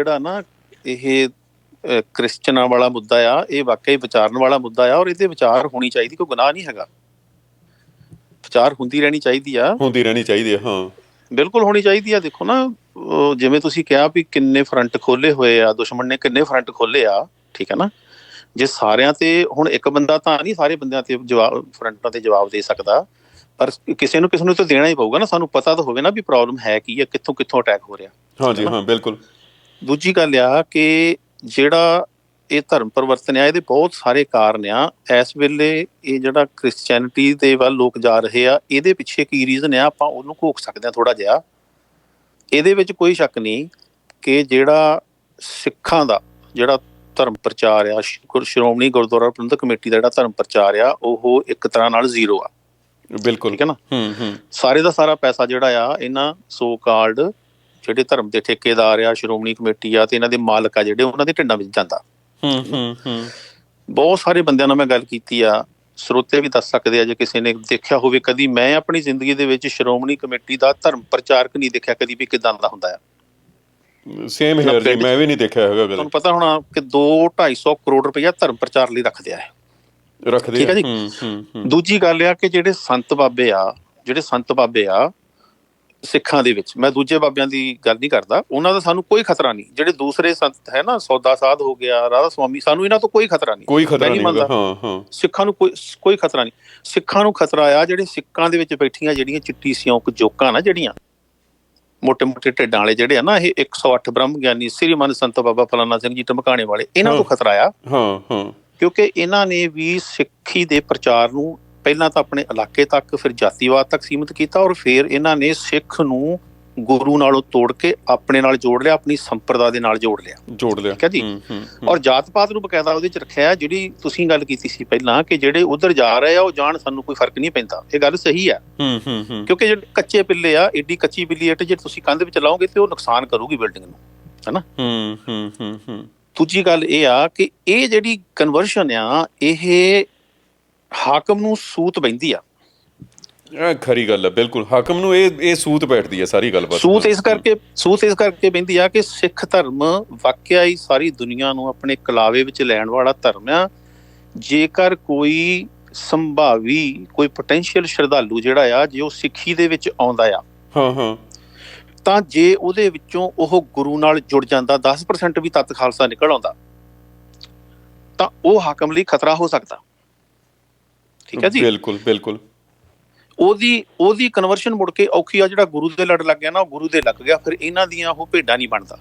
ਜਿਹੜਾ ਨਾ ਇਹ ਕ੍ਰਿਸਚਨਾਂ ਵਾਲਾ ਮੁੱਦਾ ਆ ਇਹ ਵਾਕਈ ਵਿਚਾਰਨ ਵਾਲਾ ਮੁੱਦਾ ਆ ਔਰ ਇਹਦੇ ਵਿਚਾਰ ਹੋਣੀ ਚਾਹੀਦੀ ਕੋਈ ਗੁਨਾਹ ਨਹੀਂ ਹੈਗਾ। ਵਿਚਾਰ ਹੁੰਦੀ ਰਹਿਣੀ ਚਾਹੀਦੀ ਆ। ਹੁੰਦੀ ਰਹਿਣੀ ਚਾਹੀਦੀ ਹੈ ਹਾਂ। ਬਿਲਕੁਲ ਹੋਣੀ ਚਾਹੀਦੀ ਆ। ਦੇਖੋ ਨਾ ਜਿਵੇਂ ਤੁਸੀਂ ਕਿਹਾ ਵੀ ਕਿੰਨੇ ਫਰੰਟ ਖੋਲੇ ਹੋਏ ਆ ਦੁਸ਼ਮਣ ਨੇ ਕਿੰਨੇ ਫਰੰਟ ਖੋਲੇ ਆ ਠੀਕ ਹੈ ਨਾ? ਜੇ ਸਾਰਿਆਂ ਤੇ ਹੁਣ ਇੱਕ ਬੰਦਾ ਤਾਂ ਨਹੀਂ ਸਾਰੇ ਬੰਦਿਆਂ ਤੇ ਜਵਾਬ ਫਰੰਟਾਂ ਤੇ ਜਵਾਬ ਦੇ ਸਕਦਾ। ਪਰ ਕਿਸੇ ਨੂੰ ਕਿਸੇ ਨੂੰ ਤਾਂ ਦੇਣਾ ਹੀ ਪਊਗਾ ਨਾ ਸਾਨੂੰ ਪਤਾ ਤਾਂ ਹੋਵੇ ਨਾ ਵੀ ਪ੍ਰੋਬਲਮ ਹੈ ਕੀ ਹੈ ਕਿੱਥੋਂ ਕਿੱਥੋਂ ਅਟੈਕ ਹੋ ਰਿਹਾ। ਹਾਂਜੀ ਹਾਂ ਬਿਲਕੁਲ। ਦੂਜੀ ਗੱਲ ਆ ਕਿ ਜਿਹੜਾ ਇਹ ਧਰਮ ਪਰਿਵਰਤਨ ਆ ਇਹਦੇ ਬਹੁਤ ਸਾਰੇ ਕਾਰਨ ਆ। ਇਸ ਵੇਲੇ ਇਹ ਜਿਹੜਾ ਕ੍ਰਿਸਚੀਅਨਿਟੀ ਦੇ ਵੱਲ ਲੋਕ ਜਾ ਰਹੇ ਆ ਇਹਦੇ ਪਿੱਛੇ ਕੀ ਰੀਜ਼ਨ ਆ ਆਪਾਂ ਉਹਨੂੰ ਘੋਖ ਸਕਦੇ ਆ ਥੋੜਾ ਜਿਹਾ। ਇਹਦੇ ਵਿੱਚ ਕੋਈ ਸ਼ੱਕ ਨਹੀਂ ਕਿ ਜਿਹੜਾ ਸਿੱਖਾਂ ਦਾ ਜਿਹੜਾ ਧਰਮ ਪ੍ਰਚਾਰ ਆ ਸ਼੍ਰੋਮਣੀ ਗੁਰਦੁਆਰਾ ਪ੍ਰਬੰਧਕ ਕਮੇਟੀ ਦਾ ਜਿਹੜਾ ਧਰਮ ਪ੍ਰਚਾਰ ਆ ਉਹ ਇੱਕ ਤਰ੍ਹਾਂ ਨਾਲ ਜ਼ੀਰੋ ਆ। ਬਿਲਕੁਲ। ਠੀਕ ਹੈ ਨਾ? ਹੂੰ ਹੂੰ। ਸਾਰੇ ਦਾ ਸਾਰਾ ਪੈਸਾ ਜਿਹੜਾ ਆ ਇਹਨਾਂ ਸੋ ਕਾਲਡ ਜਿਹੜੇ ਧਰਮ ਦੇ ਠੇਕੇਦਾਰ ਆ ਸ਼੍ਰੋਮਣੀ ਕਮੇਟੀ ਆ ਤੇ ਇਹਨਾਂ ਦੇ ਮਾਲਕ ਆ ਜਿਹੜੇ ਉਹਨਾਂ ਦੇ ਢਿੱਡਾਂ ਵਿੱਚ ਜਾਂਦਾ ਹੂੰ ਹੂੰ ਹੂੰ ਬਹੁਤ ਸਾਰੇ ਬੰਦਿਆਂ ਨਾਲ ਮੈਂ ਗੱਲ ਕੀਤੀ ਆ ਸਰੋਤੇ ਵੀ ਦੱਸ ਸਕਦੇ ਆ ਜੇ ਕਿਸੇ ਨੇ ਦੇਖਿਆ ਹੋਵੇ ਕਦੀ ਮੈਂ ਆਪਣੀ ਜ਼ਿੰਦਗੀ ਦੇ ਵਿੱਚ ਸ਼੍ਰੋਮਣੀ ਕਮੇਟੀ ਦਾ ਧਰਮ ਪ੍ਰਚਾਰਕ ਨਹੀਂ ਦੇਖਿਆ ਕਦੀ ਵੀ ਕਿਦਾਂ ਦਾ ਹੁੰਦਾ ਆ ਸੇਮ ਹੇਅਰ ਜੀ ਮੈਂ ਵੀ ਨਹੀਂ ਦੇਖਿਆ ਹੈਗਾ ਤੁਹਾਨੂੰ ਪਤਾ ਹੋਣਾ ਕਿ 2 250 ਕਰੋੜ ਰੁਪਇਆ ਧਰਮ ਪ੍ਰਚਾਰ ਲਈ ਰੱਖਦੇ ਆ। ਰੱਖਦੇ ਠੀਕ ਹੈ ਆ। ਜੀ। ਹੂੰ ਹੂੰ ਹੂੰ ਦੂਜੀ ਗੱਲ ਆ ਕਿ ਜਿਹੜੇ ਸੰਤ ਬਾਬੇ ਆ ਜਿਹੜੇ ਸੰਤ ਬਾਬੇ ਆ ਸਿੱਖਾਂ ਦੇ ਵਿੱਚ। ਮੈਂ ਦੂਜੇ ਬਾਬਿਆਂ ਦੀ ਗੱਲ ਨਹੀਂ ਕਰਦਾ। ਉਹਨਾਂ ਦਾ ਸਾਨੂੰ ਕੋਈ ਖਤਰਾ ਨਹੀਂ। ਜਿਹੜੇ ਦੂਸਰੇ ਸੰਤ ਹੈ ਨਾ ਸੌਦਾ ਸਾਧ ਹੋ ਗਿਆ ਰਾਧਾ ਸੁਆਮੀ ਸਾਨੂੰ ਇਹਨਾਂ ਤੋਂ ਕੋਈ ਖਤਰਾ ਨਹੀਂ। ਕੋਈ ਖਤਰਾ ਨਹੀਂ ਹਾਂ ਹਾਂ। ਸਿੱਖਾਂ ਨੂੰ ਕੋਈ ਕੋਈ ਖਤਰਾ ਨਹੀਂ। ਸਿੱਖਾਂ ਨੂੰ ਖਤਰਾ ਆ ਜਿਹੜੇ ਸਿੱਖਾਂ ਦੇ ਵਿੱਚ ਬੈਠੀਆਂ ਜਿਹੜੀਆਂ ਚਿੱਟੀ ਸਿਉਂਕ ਜੋਕਾਂ ਨਾ ਜਿਹੜੀਆਂ। ਮੋਟੇ-ਮੋਟੇ ਢਿੱਡਾਂ ਵਾਲੇ ਜਿਹੜੇ ਆ ਨਾ ਇਹ 108 ਬ੍ਰਹਮ ਗਿਆਨੀ ਸ੍ਰੀ ਮਨ ਸੰਤ ਬਾਬਾ ਫਲਾਨਾ ਸਿੰਘ ਜੀ ਟਮਕਾਣੇ ਵਾਲੇ ਇਹਨਾਂ ਤੋਂ ਖਤਰਾ ਆ। ਹਾਂ ਹਾਂ। ਕਿਉਂਕਿ ਇਹਨਾਂ ਨੇ ਵੀ ਸਿੱਖੀ ਦੇ ਪ੍ਰਚਾਰ ਨੂੰ ਪਹਿਲਾਂ ਤਾਂ ਆਪਣੇ ਇਲਾਕੇ ਤੱਕ ਫਿਰ ਜਾਤੀਵਾਦ ਤੱਕ ਸੀਮਿਤ ਕੀਤਾ ਔਰ ਫਿਰ ਇਹਨਾਂ ਨੇ ਸਿੱਖ ਨੂੰ ਗੁਰੂ ਨਾਲੋਂ ਤੋੜ ਕੇ ਆਪਣੇ ਨਾਲ ਜੋੜ ਲਿਆ ਆਪਣੀ ਸੰਪਰਦਾ ਦੇ ਨਾਲ ਜੋੜ ਲਿਆ। ਜੋੜ ਲਿਆ। ਠੀਕ ਹੈ ਜੀ। ਔਰ ਜਾਤ ਪਾਤ ਨੂੰ ਬਕਾਇਦਾ ਉਹਦੇ ਚ ਰੱਖਿਆ ਜਿਹੜੀ ਤੁਸੀਂ ਗੱਲ ਕੀਤੀ ਸੀ ਪਹਿਲਾਂ ਕਿ ਜਿਹੜੇ ਉਧਰ ਜਾ ਰਹੇ ਆ ਉਹ ਜਾਣ ਸਾਨੂੰ ਕੋਈ ਫ਼ਰਕ ਨਹੀਂ ਪੈਂਦਾ। ਇਹ ਗੱਲ ਸਹੀ ਆ ਹੂੰ ਹੂੰ ਹੂੰ। ਕਿਉਂਕਿ ਜਿਹੜੇ ਕੱਚੇ ਪਿੱਲੇ ਆ ਏਡੀ ਕੱਚੀ ਬਿੱਲੀ ਇੱਟ ਜੇ ਤੁਸੀਂ ਕੰਧ ਵਿੱਚ ਲਾਓਗੇ ਤੇ ਉਹ ਨੁਕਸਾਨ ਕਰੂਗੀ ਬਿਲਡਿੰਗ ਨੂੰ ਹੂੰ ਹੂੰ ਹੂੰ ਹੂੰ। ਦੂਜੀ ਗੱਲ ਇਹ ਆ ਕਿ ਇਹ ਜਿਹੜੀ ਕਨਵਰਸ਼ਨ ਆ ਇਹ ਹਾਕਮ ਨੂੰ ਸੂਤ ਬੈਂਦੀ ਆ। ਇਹ ਖਰੀ ਗੱਲ ਹੈ ਬਿਲਕੁਲ। ਹਾਕਮ ਨੂੰ ਇਹ ਇਹ ਸੂਤ ਬੈਠਦੀ ਹੈ ਸਾਰੀ ਗੱਲਬਾਤ। ਸੂਤ ਇਸ ਕਰਕੇ ਸੂਤ ਇਸ ਕਰਕੇ ਬੈਂਦੀ ਆ ਕਿ ਸਿੱਖ ਧਰਮ ਵਾਕਿਆ ਹੀ ਸਾਰੀ ਦੁਨੀਆ ਨੂੰ ਆਪਣੇ ਕਲਾਵੇ ਵਿੱਚ ਲੈਣ ਵਾਲਾ ਧਰਮ ਆ। ਜੇਕਰ ਕੋਈ ਸੰਭਾਵੀ ਕੋਈ ਪੋਟੈਂਸ਼ੀਅਲ ਸ਼ਰਧਾਲੂ ਜਿਹੜਾ ਆ ਜੇ ਉਹ ਸਿੱਖੀ ਦੇ ਵਿੱਚ ਆਉਂਦਾ ਆ ਹਾਂ ਹਾਂ। ਤਾਂ ਜੇ ਉਹਦੇ ਵਿੱਚੋਂ ਉਹ ਗੁਰੂ ਨਾਲ ਜੁੜ ਜਾਂਦਾ 10% ਵੀ ਤਤ ਖਾਲਸਾ ਨਿਕਲ ਆਉਂਦਾ ਤਾਂ ਉਹ ਹਾਕਮ ਲਈ ਖਤਰਾ ਹੋ ਸਕਦਾ। ਠੀਕ ਹੈ ਜੀ? ਬਿਲਕੁਲ ਬਿਲਕੁਲ। ਉਹਦੀ ਉਹਦੀ ਕਨਵਰਸ਼ਨ ਮੁੜ ਕੇ ਔਖੀ ਆ ਜਿਹੜਾ ਗੁਰੂ ਦੇ ਲੜ ਲੱਗ ਗਿਆ ਨਾ ਉਹ ਗੁਰੂ ਦੇ ਲੱਗ ਗਿਆ ਫਿਰ ਇਹਨਾਂ ਦੀਆਂ ਉਹ ਭੇਡਾਂ ਨਹੀਂ ਬਣਦਾ।